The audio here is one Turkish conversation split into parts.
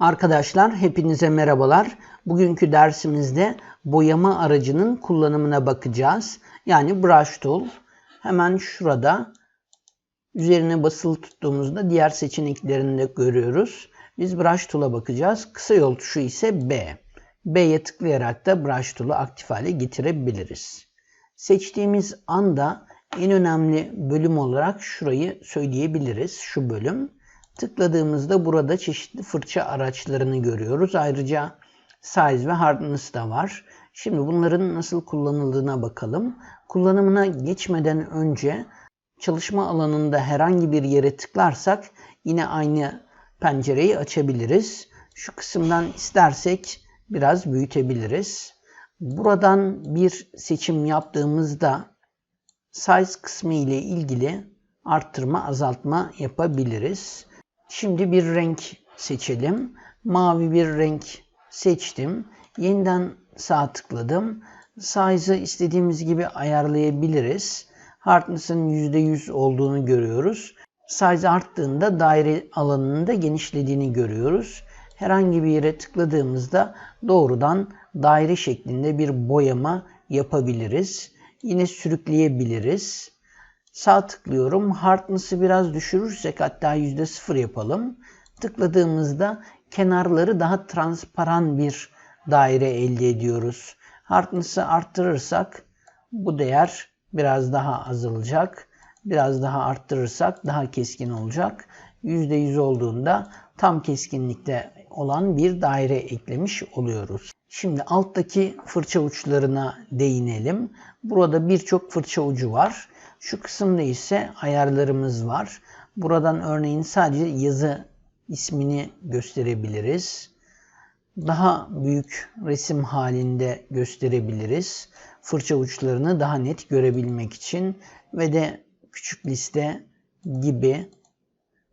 Arkadaşlar hepinize merhabalar. Bugünkü dersimizde boyama aracının kullanımına bakacağız. Yani brush tool. Hemen şurada üzerine basılı tuttuğumuzda diğer seçeneklerini de görüyoruz. Biz brush tool'a bakacağız. Kısa yol tuşu ise B. B'ye tıklayarak da brush tool'u aktif hale getirebiliriz. Seçtiğimiz anda en önemli bölüm olarak şurayı söyleyebiliriz. Şu bölüm. Tıkladığımızda burada çeşitli fırça araçlarını görüyoruz. Ayrıca size ve hardness da var. Şimdi bunların nasıl kullanıldığına bakalım. Kullanımına geçmeden önce çalışma alanında herhangi bir yere tıklarsak yine aynı pencereyi açabiliriz. Şu kısımdan istersek biraz büyütebiliriz. Buradan bir seçim yaptığımızda size kısmı ile ilgili arttırma azaltma yapabiliriz. Şimdi bir renk seçelim. Mavi bir renk seçtim. Yeniden sağ tıkladım. Size'ı istediğimiz gibi ayarlayabiliriz. Hardness'ın %100 olduğunu görüyoruz. Size arttığında daire alanının da genişlediğini görüyoruz. Herhangi bir yere tıkladığımızda doğrudan daire şeklinde bir boyama yapabiliriz. Yine sürükleyebiliriz. Sağ tıklıyorum. Hardness'ı biraz düşürürsek hatta %0 yapalım. Tıkladığımızda kenarları daha transparan bir daire elde ediyoruz. Hardness'ı arttırırsak bu değer biraz daha azalacak. Biraz daha arttırırsak daha keskin olacak. %100 olduğunda tam keskinlikte olan bir daire eklemiş oluyoruz. Şimdi alttaki fırça uçlarına değinelim. Burada birçok fırça ucu var. Şu kısımda ise ayarlarımız var. Buradan örneğin sadece yazı ismini gösterebiliriz. Daha büyük resim halinde gösterebiliriz. Fırça uçlarını daha net görebilmek için ve de küçük liste gibi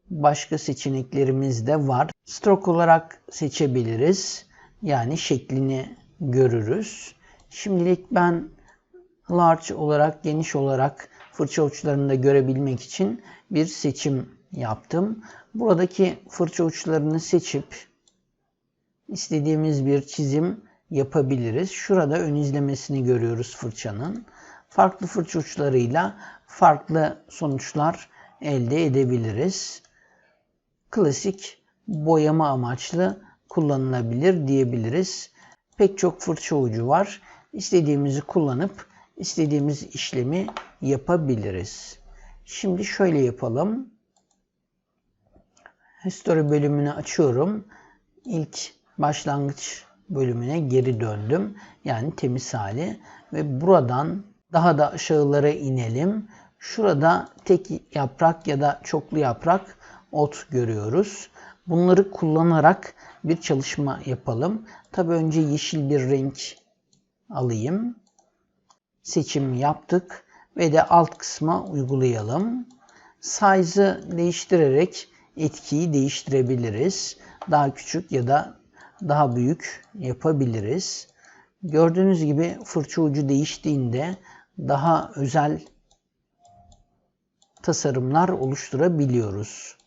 başka seçeneklerimiz de var. Stroke olarak seçebiliriz. Yani şeklini görürüz. Şimdilik ben large olarak, geniş olarak fırça uçlarını da görebilmek için bir seçim yaptım. Buradaki fırça uçlarını seçip istediğimiz bir çizim yapabiliriz. Şurada ön izlemesini görüyoruz fırçanın. Farklı fırça uçlarıyla farklı sonuçlar elde edebiliriz. Klasik boyama amaçlı kullanılabilir diyebiliriz. Pek çok fırça ucu var. İstediğimizi kullanıp istediğimiz işlemi yapabiliriz. Şimdi şöyle yapalım. History bölümünü açıyorum. İlk başlangıç bölümüne geri döndüm. Yani temiz hali. Ve buradan daha da aşağılara inelim. Şurada tek yaprak ya da çoklu yaprak ot görüyoruz. Bunları kullanarak bir çalışma yapalım. Tabi önce yeşil bir renk alayım. Seçim yaptık ve de alt kısma uygulayalım. Size'ı değiştirerek etkiyi değiştirebiliriz. Daha küçük ya da daha büyük yapabiliriz. Gördüğünüz gibi fırça ucu değiştiğinde daha özel tasarımlar oluşturabiliyoruz.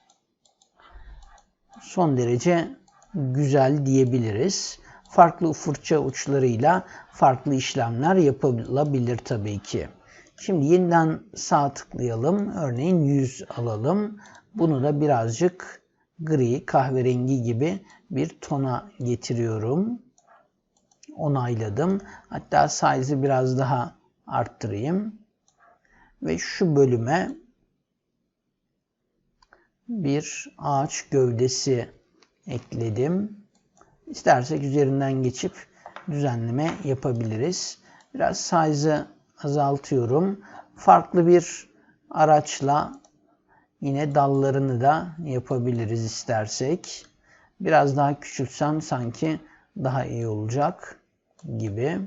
Son derece güzel diyebiliriz. Farklı fırça uçlarıyla farklı işlemler yapılabilir tabii ki. Şimdi yeniden sağ tıklayalım. Örneğin 100 alalım. Bunu da birazcık gri, kahverengi gibi bir tona getiriyorum. Onayladım. Hatta size'ı biraz daha arttırayım. Ve şu bölüme bir ağaç gövdesi ekledim. İstersek üzerinden geçip düzenleme yapabiliriz. Biraz size'ı azaltıyorum. Farklı bir araçla yine dallarını da yapabiliriz istersek. Biraz daha küçültsem sanki daha iyi olacak gibi.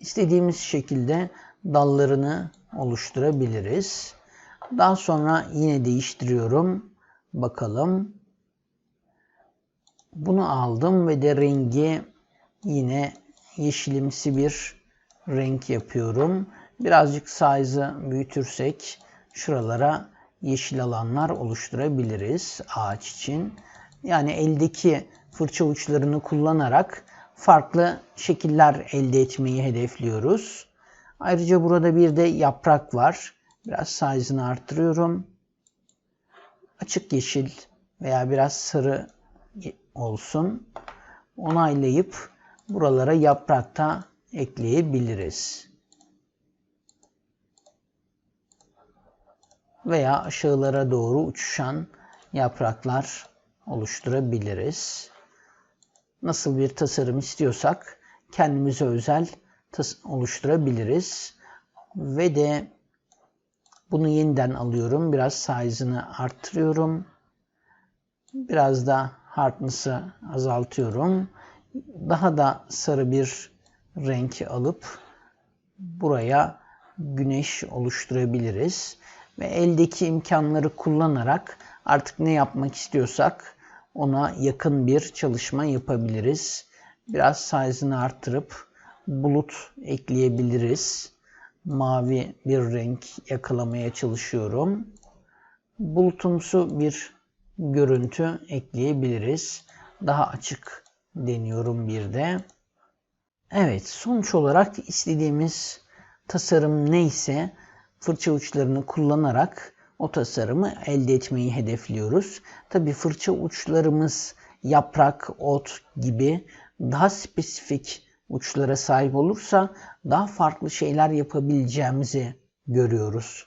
İstediğimiz şekilde dallarını oluşturabiliriz. Daha sonra yine değiştiriyorum. Bakalım. Bunu aldım ve de rengi yine yeşilimsi bir renk yapıyorum. Birazcık size'ı büyütürsek şuralara yeşil alanlar oluşturabiliriz ağaç için. Yani eldeki fırça uçlarını kullanarak farklı şekiller elde etmeyi hedefliyoruz. Ayrıca burada bir de yaprak var. Biraz size'ını arttırıyorum. Açık yeşil veya biraz sarı olsun. Onaylayıp buralara yaprakta ekleyebiliriz. Veya aşağılara doğru uçuşan yapraklar oluşturabiliriz. Nasıl bir tasarım istiyorsak kendimize özel oluşturabiliriz. Ve de bunu yeniden alıyorum. Biraz size'ını arttırıyorum. Biraz da hardness'ı azaltıyorum. Daha da sarı bir renk alıp buraya güneş oluşturabiliriz. Ve eldeki imkanları kullanarak artık ne yapmak istiyorsak ona yakın bir çalışma yapabiliriz. Biraz size'ını arttırıp bulut ekleyebiliriz. Mavi bir renk yakalamaya çalışıyorum. Bulutumsu bir görüntü ekleyebiliriz. Daha açık deniyorum bir de. Evet sonuç olarak istediğimiz tasarım neyse fırça uçlarını kullanarak o tasarımı elde etmeyi hedefliyoruz. Tabi fırça uçlarımız yaprak, ot gibi daha spesifik uçlara sahip olursa daha farklı şeyler yapabileceğimizi görüyoruz.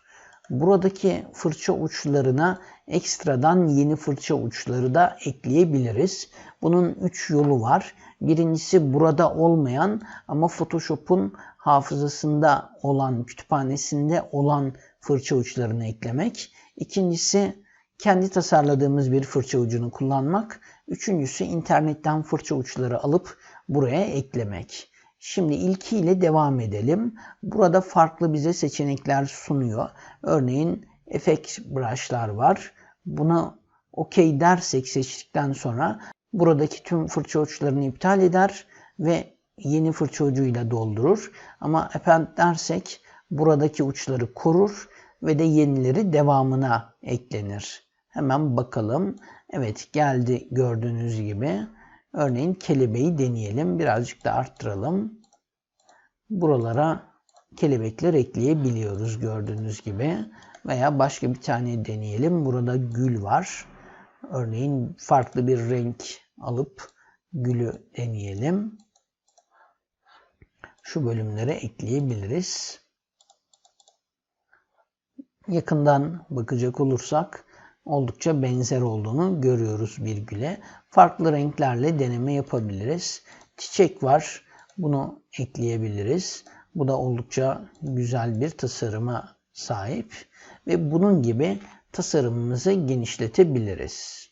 Buradaki fırça uçlarına ekstradan yeni fırça uçları da ekleyebiliriz. Bunun 3 yolu var. Birincisi burada olmayan ama Photoshop'un hafızasında olan, kütüphanesinde olan fırça uçlarını eklemek. İkincisi kendi tasarladığımız bir fırça ucunu kullanmak. Üçüncüsü internetten fırça uçları alıp buraya eklemek. Şimdi ilkiyle devam edelim. Burada farklı bize seçenekler sunuyor. Örneğin efekt brushlar var. Buna OK dersek seçtikten sonra buradaki tüm fırça uçlarını iptal eder ve yeni fırça ucuyla doldurur. Ama append dersek buradaki uçları korur ve de yenileri devamına eklenir. Hemen bakalım. Evet geldi gördüğünüz gibi. Örneğin kelebeği deneyelim. Birazcık da arttıralım. Buralara kelebekler ekleyebiliyoruz gördüğünüz gibi. Veya başka bir tane deneyelim. Burada gül var. Örneğin farklı bir renk alıp gülü deneyelim. Şu bölümlere ekleyebiliriz. Yakından bakacak olursak oldukça benzer olduğunu görüyoruz bir güle. Farklı renklerle deneme yapabiliriz. Çiçek var. Bunu ekleyebiliriz. Bu da oldukça güzel bir tasarıma sahip ve bunun gibi tasarımımızı genişletebiliriz.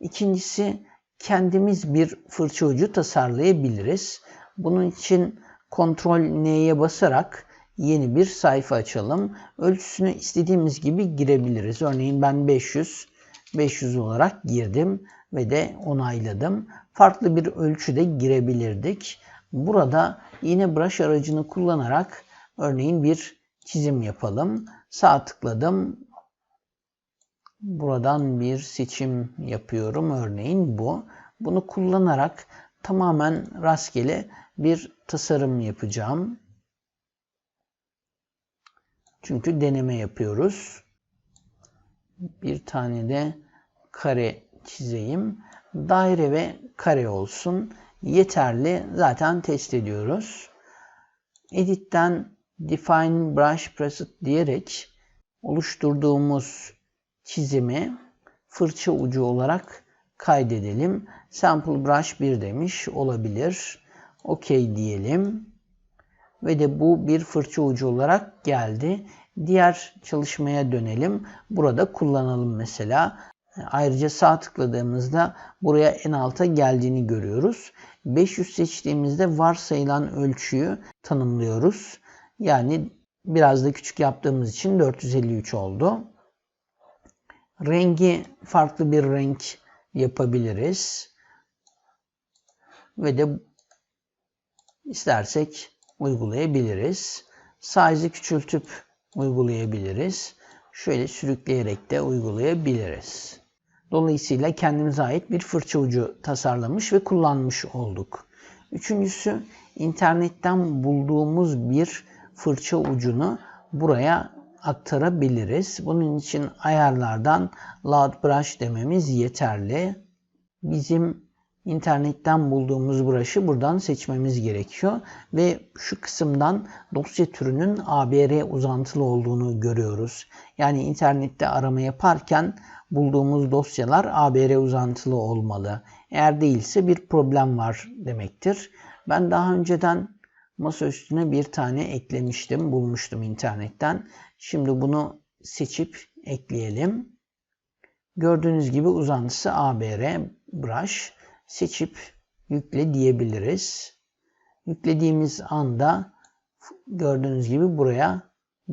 İkincisi kendimiz bir fırça ucu tasarlayabiliriz. Bunun için Ctrl N'ye basarak yeni bir sayfa açalım. Ölçüsünü istediğimiz gibi girebiliriz. Örneğin ben 500 500 olarak girdim ve de onayladım. Farklı bir ölçüde girebilirdik. Burada yine brush aracını kullanarak örneğin bir çizim yapalım. Sağ tıkladım. Buradan bir seçim yapıyorum. Örneğin bu. Bunu kullanarak tamamen rastgele bir tasarım yapacağım. Çünkü deneme yapıyoruz. Bir tane de kare çizeyim. Daire ve kare olsun. Yeterli. Zaten test ediyoruz. Edit'ten Define Brush Preset diyerek oluşturduğumuz çizimi fırça ucu olarak kaydedelim. Sample Brush 1 demiş olabilir. OK diyelim ve de bu bir fırça ucu olarak geldi. Diğer çalışmaya dönelim. Burada kullanalım mesela. Ayrıca sağ tıkladığımızda buraya en alta geldiğini görüyoruz. 500 seçtiğimizde varsayılan ölçüyü tanımlıyoruz. Yani biraz da küçük yaptığımız için 453 oldu. Rengi farklı bir renk yapabiliriz. Ve de istersek uygulayabiliriz. Size'ı küçültüp uygulayabiliriz. Şöyle sürükleyerek de uygulayabiliriz. Dolayısıyla kendimize ait bir fırça ucu tasarlamış ve kullanmış olduk. Üçüncüsü internetten bulduğumuz bir fırça ucunu buraya aktarabiliriz. Bunun için ayarlardan Loud Brush dememiz yeterli. Bizim internetten bulduğumuz brush'ı buradan seçmemiz gerekiyor. Ve şu kısımdan dosya türünün ABR uzantılı olduğunu görüyoruz. Yani internette arama yaparken bulduğumuz dosyalar ABR uzantılı olmalı. Eğer değilse bir problem var demektir. Ben daha önceden masa üstüne bir tane eklemiştim, bulmuştum internetten. Şimdi bunu seçip ekleyelim. Gördüğünüz gibi uzantısı ABR brush seçip yükle diyebiliriz. Yüklediğimiz anda gördüğünüz gibi buraya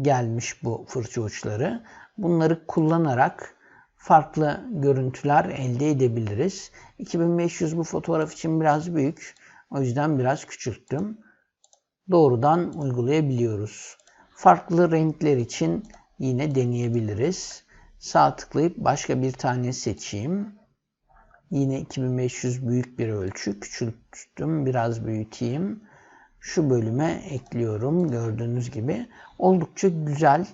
gelmiş bu fırça uçları. Bunları kullanarak farklı görüntüler elde edebiliriz. 2500 bu fotoğraf için biraz büyük. O yüzden biraz küçülttüm. Doğrudan uygulayabiliyoruz. Farklı renkler için yine deneyebiliriz. Sağ tıklayıp başka bir tane seçeyim. Yine 2500 büyük bir ölçü. Küçülttüm. Biraz büyüteyim. Şu bölüme ekliyorum. Gördüğünüz gibi. Oldukça güzel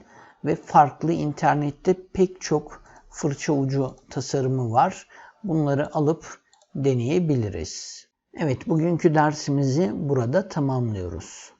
ve farklı internette pek çok fırça ucu tasarımı var. Bunları alıp deneyebiliriz. Evet bugünkü dersimizi burada tamamlıyoruz.